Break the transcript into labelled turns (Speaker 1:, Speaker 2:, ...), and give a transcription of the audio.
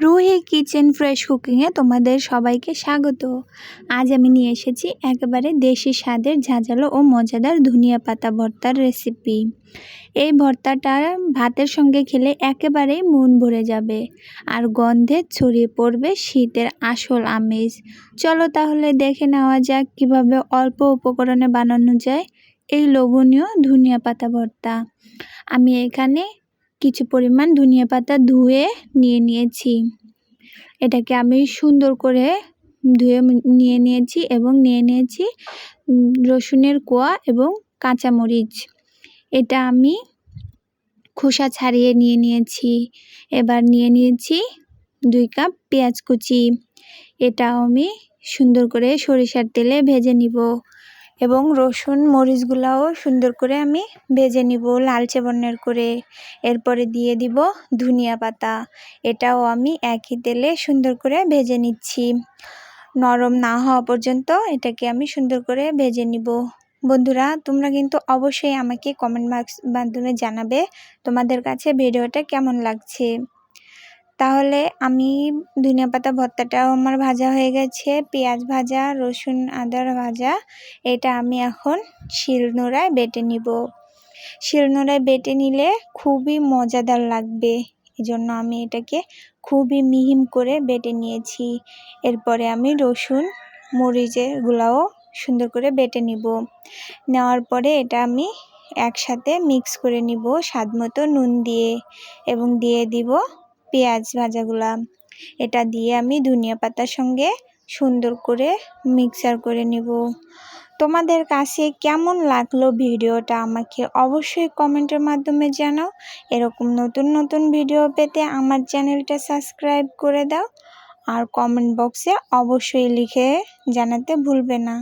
Speaker 1: Ruhi kitchen fresh কুকিংয়ে তোমাদের সবাইকে স্বাগত। আজ আমি নিয়ে এসেছি একেবারে দেশি স্বাদের ঝাঁঝালো ও মজাদার ধনিয়া পাতা ভর্তার রেসিপি এই ভর্তাটা ভাতের সঙ্গে খেলে একেবারেই মন ভরে যাবে আর গন্ধে ছড়িয়ে পড়বে শীতের আসল আমেজ। চলো তাহলে দেখে নেওয়া যাক কীভাবে অল্প উপকরণে বানানো যায় এই লোভনীয় ধনিয়া পাতা ভর্তা। আমি এখানে কিছু পরিমাণ ধনিয়া পাতা ধুয়ে নিয়ে নিয়েছি। এটাকে আমি সুন্দর করে ধুয়ে নিয়ে নিয়েছি এবং নিয়ে নিয়েছি রসুনের কোয়া এবং কাঁচামরিচ। এটা আমি খোসা ছাড়িয়ে নিয়ে নিয়েছি। এবার নিয়ে নিয়েছি দুই কাপ পেঁয়াজ কুচি। এটাও আমি সুন্দর করে সরিষার তেলে ভেজে নিব। এবং রসুন, মরিচগুলাও সুন্দর করে আমি ভেজে নিব, লালচে বর্ণের করে। এরপরে দিয়ে দিব ধনিয়া পাতা। এটাও আমি একই তেলে সুন্দর করে ভেজে নিচ্ছি। নরম না হওয়া পর্যন্ত এটাকে আমি সুন্দর করে ভেজে নিব। বন্ধুরা, তোমরা কিন্তু অবশ্যই আমাকে কমেন্ট বাক্স মাধ্যমে জানাবে তোমাদের কাছে ভিডিওটা কেমন লাগছে। তাহলে আমি ধনিয়া পাতা ভর্তাটাও আমার ভাজা হয়ে গেছে। পেঁয়াজ ভাজা, রসুন আদার ভাজা, এটা আমি এখন শিলনোড়ায় বেটে নিব। শিলনোড়ায় বেটে নিলে খুবই মজাদার লাগবে। এজন্য আমি এটাকে খুবই মিহিম করে বেটে নিয়েছি। এরপরে আমি রসুন মরিচেরগুলাও সুন্দর করে বেটে নিব। নেওয়ার পরে এটা আমি একসাথে মিক্স করে নিব স্বাদ মতো নুন দিয়ে এবং দিয়ে দিব পেঁয়াজ ভাজাগুলা। এটা দিয়ে আমি ধনিয়া পাতার সঙ্গে সুন্দর করে মিক্সার করে নিব। তোমাদের কাছে কেমন লাগল ভিডিওটা আমাকে অবশ্যই কমেন্টের মাধ্যমে জানাও। এরকম নতুন নতুন ভিডিও পেতে আমার চ্যানেলটা সাবস্ক্রাইব করে দাও। আর কমেন্ট বক্সে অবশ্যই লিখে জানাতে ভুলবে না।